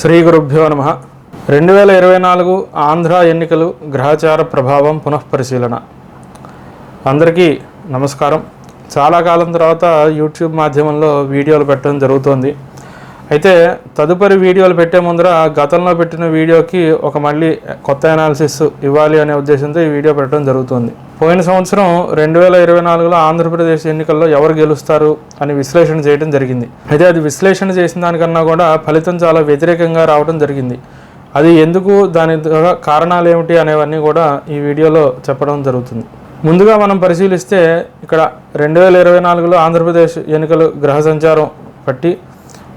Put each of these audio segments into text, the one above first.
శ్రీ గురుభ్యో నమ. రెండు వేల ఇరవై నాలుగు ఆంధ్ర ఎన్నికలు గ్రహచార ప్రభావం పునఃపరిశీలన. అందరికీ నమస్కారం. చాలా కాలం తర్వాత యూట్యూబ్ మాధ్యమంలో వీడియోలు పెట్టడం జరుగుతోంది. అయితే తదుపరి వీడియోలు పెట్టే ముందర గతంలో పెట్టిన వీడియోకి ఒక మళ్ళీ కొత్త అనాలిసిస్ ఇవ్వాలి అనే ఉద్దేశంతో ఈ వీడియో పెట్టడం జరుగుతుంది. పోయిన సంవత్సరం రెండు వేల ఇరవై నాలుగులో ఆంధ్రప్రదేశ్ ఎన్నికల్లో ఎవరు గెలుస్తారు అని విశ్లేషణ చేయడం జరిగింది. అయితే అది విశ్లేషణ చేసిన దానికన్నా కూడా ఫలితం చాలా వ్యతిరేకంగా రావడం జరిగింది. అది ఎందుకు దాని ద్వారా కారణాలు ఏమిటి అనేవన్నీ కూడా ఈ వీడియోలో చెప్పడం జరుగుతుంది. ముందుగా మనం పరిశీలిస్తే ఇక్కడ రెండు వేల ఇరవై నాలుగులో ఆంధ్రప్రదేశ్ ఎన్నికలు గ్రహ సంచారం బట్టి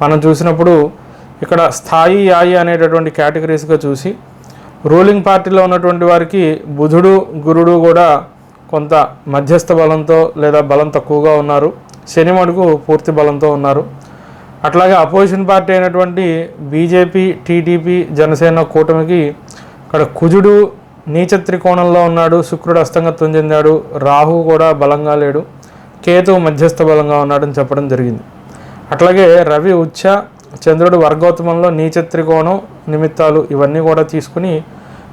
మనం చూసినప్పుడు ఇక్కడ స్థాయి యాయి అనేటటువంటి కేటగిరీస్గా చూసి రూలింగ్ పార్టీలో ఉన్నటువంటి వారికి బుధుడు గురుడు కూడా కొంత మధ్యస్థ బలంతో లేదా బలం తక్కువగా ఉన్నారు. శని మడుగు పూర్తి బలంతో ఉన్నారు. అట్లాగే అపోజిషన్ పార్టీ అయినటువంటి బీజేపీ టీడీపీ జనసేన కూటమికి ఇక్కడ కుజుడు నీచ త్రికోణంలో ఉన్నాడు శుక్రుడు అస్తంగత్వం చెందాడు రాహు కూడా బలంగా లేడు కేతు మధ్యస్థ బలంగా ఉన్నాడని చెప్పడం జరిగింది. అట్లాగే రవి ఉచ్చ చంద్రుడు వర్గోత్తమంలో నీచ త్రికోణం నిమిత్తాలు ఇవన్నీ కూడా తీసుకుని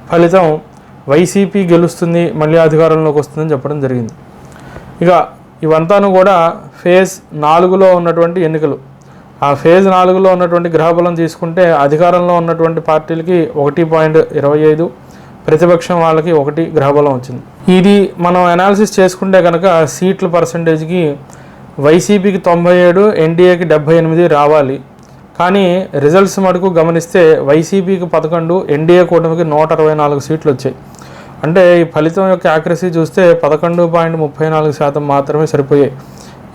ఫలితం వైసీపీ గెలుస్తుంది మళ్ళీ అధికారంలోకి వస్తుందని చెప్పడం జరిగింది. ఇక ఇవంతాను కూడా ఫేజ్ నాలుగులో ఉన్నటువంటి ఎన్నికలు. ఆ ఫేజ్ నాలుగులో ఉన్నటువంటి గ్రహబలం తీసుకుంటే అధికారంలో ఉన్నటువంటి పార్టీలకి ఒకటి పాయింట్ ఇరవై ఐదు ప్రతిపక్షం వాళ్ళకి ఒకటి గ్రహబలం వచ్చింది. ఇది మనం అనాలిసిస్ చేసుకుంటే కనుక సీట్ల పర్సంటేజ్కి వైసీపీకి తొంభై ఏడు ఎన్డీఏకి డెబ్బై ఎనిమిది రావాలి. కానీ రిజల్ట్స్ మటుకు గమనిస్తే వైసీపీకి పదకొండు ఎన్డీఏ కూటమికి నూట అరవై నాలుగు సీట్లు వచ్చాయి. అంటే ఈ ఫలితం యొక్క యాక్యురసీ చూస్తే పదకొండు పాయింట్ ముప్పై నాలుగు శాతం మాత్రమే సరిపోయాయి.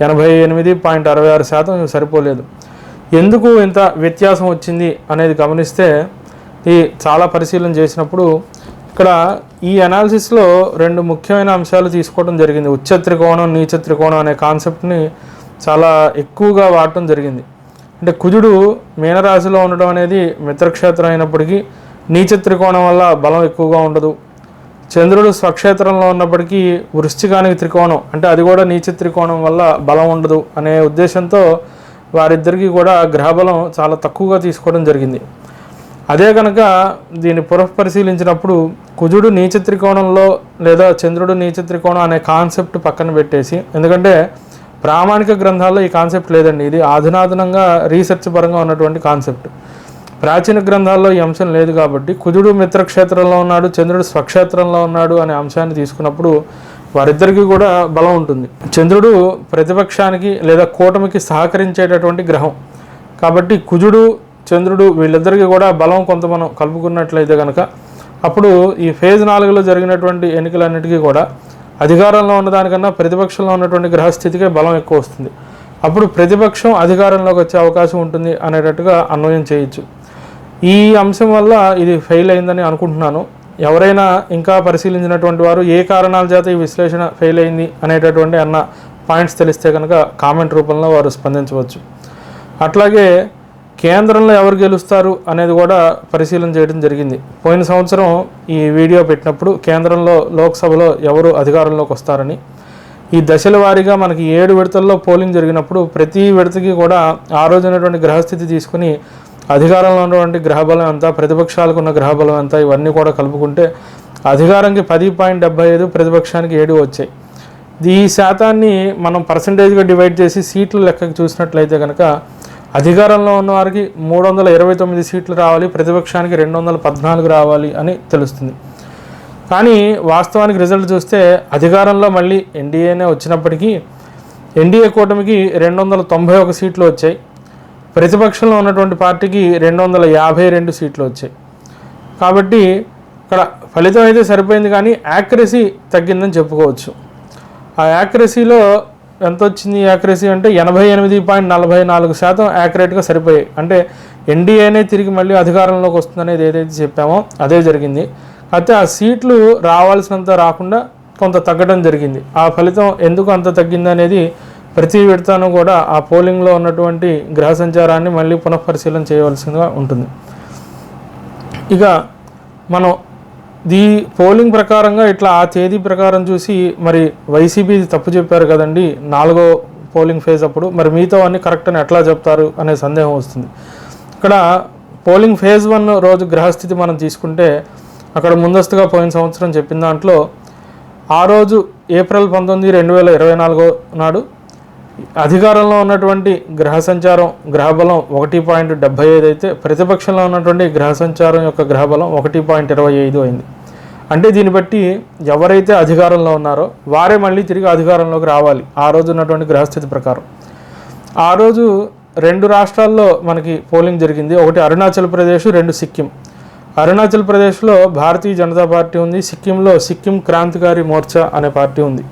ఎనభై ఎనిమిది పాయింట్ అరవై ఆరు శాతం సరిపోలేదు. ఎందుకు ఇంత వ్యత్యాసం వచ్చింది అనేది గమనిస్తే ఈ చాలా పరిశీలన చేసినప్పుడు ఇక్కడ ఈ అనాలిసిస్లో రెండు ముఖ్యమైన అంశాలు తీసుకోవడం జరిగింది. ఉచ్చ త్రికోణం నీచ త్రికోణం అనే కాన్సెప్ట్ని చాలా ఎక్కువగా వాడటం జరిగింది. అంటే కుజుడు మీనరాశిలో ఉండడం అనేది మిత్రక్షేత్రం అయినప్పటికీ నీచ త్రికోణం వల్ల బలం ఎక్కువగా ఉండదు. చంద్రుడు స్వక్షేత్రంలో ఉన్నప్పటికీ వృశ్చికానికి త్రికోణం అంటే అది కూడా నీచ త్రికోణం వల్ల బలం ఉండదు అనే ఉద్దేశంతో వారిద్దరికీ కూడా గ్రహబలం చాలా తక్కువగా తీసుకోవడం జరిగింది. అదే కనుక దీన్ని పునఃపరిశీలించినప్పుడు కుజుడు నీచ త్రికోణంలో లేదా చంద్రుడు నీచ త్రికోణం అనే కాన్సెప్ట్ పక్కన పెట్టేసి ఎందుకంటే ప్రామాణిక గ్రంథాల్లో ఈ కాన్సెప్ట్ లేదండి ఇది ఆధునాధునంగా రీసెర్చ్ పరంగా ఉన్నటువంటి కాన్సెప్ట్. ప్రాచీన గ్రంథాల్లో ఈ అంశం లేదు కాబట్టి కుజుడు మిత్రక్షేత్రంలో ఉన్నాడు చంద్రుడు స్వక్షేత్రంలో ఉన్నాడు అనే అంశాన్ని తీసుకున్నప్పుడు వారిద్దరికీ కూడా బలం ఉంటుంది. చంద్రుడు ప్రతిపక్షానికి లేదా కూటమికి సహకరించేటటువంటి గ్రహం. కాబట్టి కుజుడు చంద్రుడు వీళ్ళిద్దరికీ కూడా బలం కొంత మనం కలుపుకున్నట్లయితే కనుక అప్పుడు ఈ ఫేజ్ నాలుగులో జరిగినటువంటి ఎన్నికలన్నిటికీ కూడా అధికారంలో ఉన్నదానికన్నా ప్రతిపక్షంలో ఉన్నటువంటి గ్రహస్థితికే బలం ఎక్కువ వస్తుంది. అప్పుడు ప్రతిపక్షం అధికారంలోకి వచ్చే అవకాశం ఉంటుంది అనేటట్టుగా అన్వయం చేయొచ్చు. ఈ అంశం వల్ల ఇది ఫెయిల్ అయిందని అనుకుంటున్నాను. ఎవరైనా ఇంకా పరిశీలించినటువంటి వారు ఏ కారణాల చేత ఈ విశ్లేషణ ఫెయిల్ అయింది అనేటటువంటి అన్న పాయింట్స్ తెలిస్తే కనుక కామెంట్ రూపంలో వారు స్పందించవచ్చు. అట్లాగే కేంద్రంలో ఎవరు గెలుస్తారు అనేది కూడా పరిశీలన చేయడం జరిగింది. పోయిన సంవత్సరం ఈ వీడియో పెట్టినప్పుడు కేంద్రంలో లోక్సభలో ఎవరు అధికారంలోకి వస్తారని ఈ దశల వారీగా మనకి ఏడు విడతల్లో పోలింగ్ జరిగినప్పుడు ప్రతి విడతకి కూడా ఆ రోజునటువంటి గ్రహస్థితి తీసుకుని అధికారంలో ఉన్నటువంటి గ్రహబలం ఎంత ప్రతిపక్షాలకు ఉన్న గ్రహబలం ఎంత ఇవన్నీ కూడా కలుపుకుంటే అధికారంకి పది పాయింట్ డెబ్బై ఐదు ప్రతిపక్షానికి ఏడు వచ్చాయి. ఈ శాతాన్ని మనం పర్సంటేజ్గా డివైడ్ చేసి సీట్ల లెక్కకు చూసినట్లయితే కనుక అధికారంలో ఉన్న వారికి మూడు వందల ఇరవై తొమ్మిది సీట్లు రావాలి ప్రతిపక్షానికి రెండు వందల పద్నాలుగు రావాలి అని తెలుస్తుంది. కానీ వాస్తవానికి రిజల్ట్ చూస్తే అధికారంలో మళ్ళీ ఎన్డీఏనే వచ్చినప్పటికీ ఎన్డీఏ కూటమికి రెండు వందల తొంభై ఒక సీట్లు వచ్చాయి. ప్రతిపక్షంలో ఉన్నటువంటి పార్టీకి రెండు వందల యాభై రెండు సీట్లు వచ్చాయి. కాబట్టి ఇక్కడ ఫలితం అయితే సరిపోయింది కానీ యాక్యురసీ తగ్గిందని చెప్పుకోవచ్చు. ఆ యాక్యురసీలో ఎంత వచ్చింది యాక్యురసీ అంటే ఎనభై ఎనిమిది పాయింట్ నలభై నాలుగు శాతం యాక్యురేట్గా సరిపోయాయి. అంటే ఎన్డీఏనే తిరిగి మళ్ళీ అధికారంలోకి వస్తుందనేది ఏదైతే చెప్పామో అదే జరిగింది. అయితే ఆ సీట్లు రావాల్సినంత రాకుండా కొంత తగ్గడం జరిగింది. ఆ ఫలితం ఎందుకు అంత తగ్గింది అనేది ప్రతి విడతను కూడా ఆ పోలింగ్లో ఉన్నటువంటి గ్రహ సంచారాన్ని మళ్ళీ పునఃపరిశీలన చేయవలసిందిగా ఉంటుంది. ఇక మనం దీ పోలింగ్ ప్రకారంగా ఇట్లా ఆ తేదీ ప్రకారం చూసి మరి వైసీపీ తప్పు చెప్పారు కదండి నాలుగో పోలింగ్ ఫేజ్ అప్పుడు. మరి మీతో అన్ని కరెక్ట్ అని ఎట్లా చెప్తారు అనే సందేహం వస్తుంది. ఇక్కడ పోలింగ్ ఫేజ్ వన్ రోజు గ్రహస్థితి మనం తీసుకుంటే అక్కడ ముందస్తుగా పోయిన సంవత్సరం చెప్పిన దాంట్లో ఆ రోజు ఏప్రిల్ పంతొమ్మిది రెండు వేల ఇరవై నాలుగో నాడు అధికారంలో ఉన్నటువంటి గ్రహ సంచారం గ్రహబలం ఒకటి పాయింట్ డెబ్బై ఐదు అయితే ప్రతిపక్షంలో ఉన్నటువంటి గ్రహ సంచారం యొక్క గ్రహబలం ఒకటి పాయింట్ ఇరవై ఐదు అయింది. అంటే దీన్ని బట్టి ఎవరైతే అధికారంలో ఉన్నారో వారే మళ్ళీ తిరిగి అధికారంలోకి రావాలి. ఆ రోజు ఉన్నటువంటి గ్రహస్థితి ప్రకారం. ఆ రోజు రెండు రాష్ట్రాల్లో మనకి పోలింగ్ జరిగింది. ఒకటి అరుణాచల్ ప్రదేశ్ రెండు సిక్కిం. అరుణాచల్ ప్రదేశ్లో భారతీయ జనతా పార్టీ ఉంది. సిక్కింలో సిక్కిం క్రాంతికారి మోర్చా అనే పార్టీ ఉంది.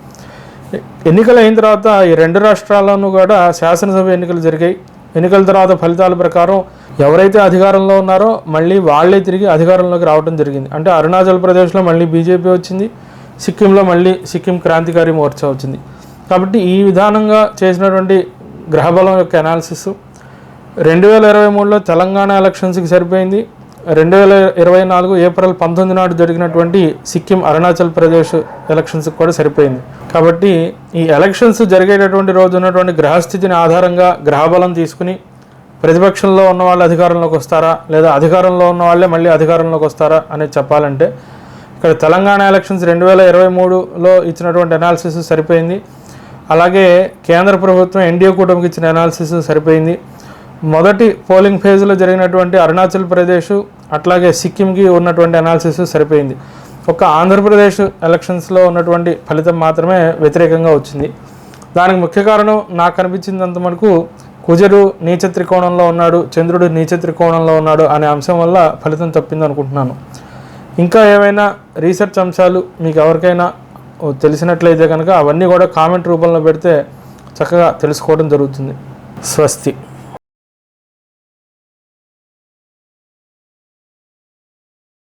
ఎన్నికలు అయిన తర్వాత ఈ రెండు రాష్ట్రాల్లోనూ కూడా శాసనసభ ఎన్నికలు జరిగాయి. ఎన్నికల తర్వాత ఫలితాల ప్రకారం ఎవరైతే అధికారంలో ఉన్నారో మళ్ళీ వాళ్ళే తిరిగి అధికారంలోకి రావడం జరిగింది. అంటే అరుణాచల్ ప్రదేశ్లో మళ్ళీ బీజేపీ వచ్చింది. సిక్కింలో మళ్ళీ సిక్కిం క్రాంతికారి మోర్చా వచ్చింది. కాబట్టి ఈ విధానంగా చేసినటువంటి గ్రహబలం యొక్క అనాలిసిస్ రెండు వేల ఇరవై మూడులో తెలంగాణ ఎలక్షన్స్కి సరిపోయింది. రెండు వేల ఇరవై నాలుగు ఏప్రిల్ పంతొమ్మిది నాడు జరిగినటువంటి సిక్కిం అరుణాచల్ ప్రదేశ్ ఎలక్షన్స్ కూడా సరిపోయింది. కాబట్టి ఈ ఎలక్షన్స్ జరిగేటటువంటి రోజు ఉన్నటువంటి గ్రహస్థితిని ఆధారంగా గ్రహబలం తీసుకుని ప్రతిపక్షంలో ఉన్న వాళ్ళు అధికారంలోకి వస్తారా? లేదా అధికారంలో ఉన్న వాళ్ళే మళ్ళీ అధికారంలోకి వస్తారా అనేది చెప్పాలంటే ఇక్కడ తెలంగాణ ఎలక్షన్స్ రెండు వేల ఇరవై మూడులో ఇచ్చినటువంటి అనాలిసిస్ సరిపోయింది. అలాగే కేంద్ర ప్రభుత్వం ఎన్డీఏ కూటమికి ఇచ్చిన అనాలిసిస్ సరిపోయింది. మొదటి పోలింగ్ ఫేజ్లో జరిగినటువంటి అరుణాచల్ ప్రదేశ్ అట్లాగే సిక్కింకి ఉన్నటువంటి అనాలిసిస్ సరిపోయింది. ఒక ఆంధ్రప్రదేశ్ ఎలక్షన్స్లో ఉన్నటువంటి ఫలితం మాత్రమే వ్యతిరేకంగా వచ్చింది. దానికి ముఖ్య కారణం నాకు అనిపించినంత మటుకు కుజరు నీచ త్రికోణంలో ఉన్నాడు చంద్రుడు నీచ త్రికోణంలో ఉన్నాడు అనే అంశం వల్ల ఫలితం తప్పింది అనుకుంటున్నాను. ఇంకా ఏమైనా రీసెర్చ్ అంశాలు మీకు ఎవరికైనా తెలిసినట్లయితే కనుక అవన్నీ కూడా కామెంట్ రూపంలో పెడితే చక్కగా తెలుసుకోవడం జరుగుతుంది. స్వస్తి.